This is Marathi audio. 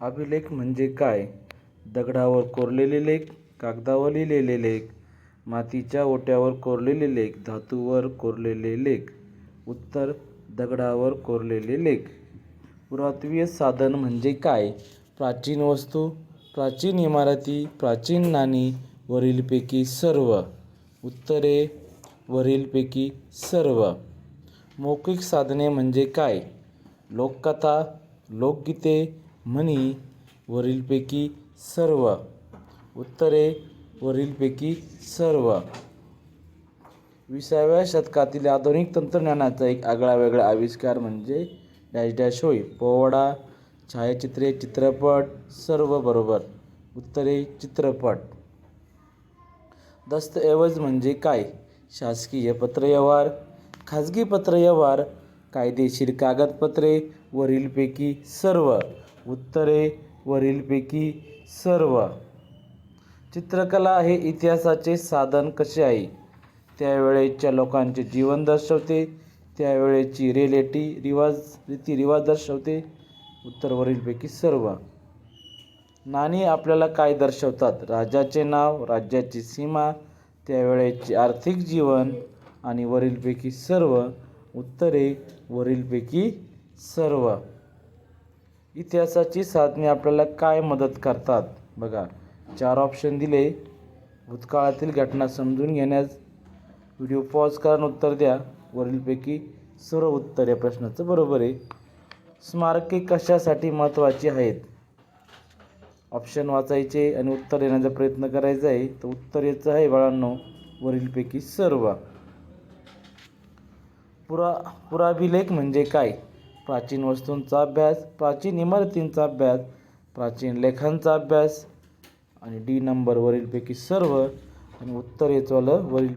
अभिलेख म्हणजे काय? दगडावर कोरलेले लेख कागदावर लिहिलेले लेख मातीच्या ओट्यावर कोरलेले लेख धातूवर कोरलेले लेख उत्तर दगडावर कोरलेले लेख. पुरातत्वीय साधन म्हणजे काय? प्राचीन वस्तू प्राचीन इमारती प्राचीन नाणी वरीलपैकी सर्व. उत्तरे वरीलपैकी सर्व. मौखिक साधने म्हणजे काय? लोककथा लोकगीते म्हणी वरीलपैकी सर्व. उत्तरे वरीलपैकी सर्व. विसाव्या शतकातील आधुनिक तंत्रज्ञानाचा एक आगळावेगळा आविष्कार म्हणजे डॅश डॅश होय. पोवाडा छायाचित्रे चित्रपट सर्व बरोबर. उत्तरे चित्रपट. दस्तऐवज म्हणजे काय? शासकीय पत्रव्यवहार खाजगी पत्रव्यवहार कायदेशीर कागदपत्रे वरीलपैकी सर्व. उत्तरे वरीलपैकी सर्व. चित्रकला हे इतिहासाचे साधन कसे आहे? त्यावेळेच्या लोकांचे जीवन दर्शवते त्यावेळेची रिलेटी रिवाज रीतिरिवाज दर्शवते उत्तरवरीलपैकी सर्व. नाणी आपल्याला काय दर्शवतात? राजाचे नाव राज्याची सीमा त्यावेळेचे आर्थिक जीवन आणि वरीलपैकी सर्व उत्तरे वरीलपैकी सर्व. इतिहासाची साधने आपल्याला काय मदत करतात? बघा चार ऑप्शन दिले. भूतकाळातील घटना समजून घेण्यास व्हिडिओ पॉज करून उत्तर द्या. वरीलपैकी सर्व उत्तर या प्रश्नाचं बरोबर आहे. स्मारके कशासाठी महत्त्वाची आहेत? ऑप्शन वाचायचे आणि उत्तर देण्याचा प्रयत्न करायचा आहे. तर उत्तर याचं आहे बाळांनो वरीलपैकी सर्व. पुरा पुराभिलेख म्हणजे काय? प्राचीन वस्तूंचा अभ्यास प्राचीन इमारतींचा अभ्यास प्राचीन लेखांचा अभ्यास आणि डी नंबर वरीलपैकी सर्व आणि उत्तर याचं आलं वरील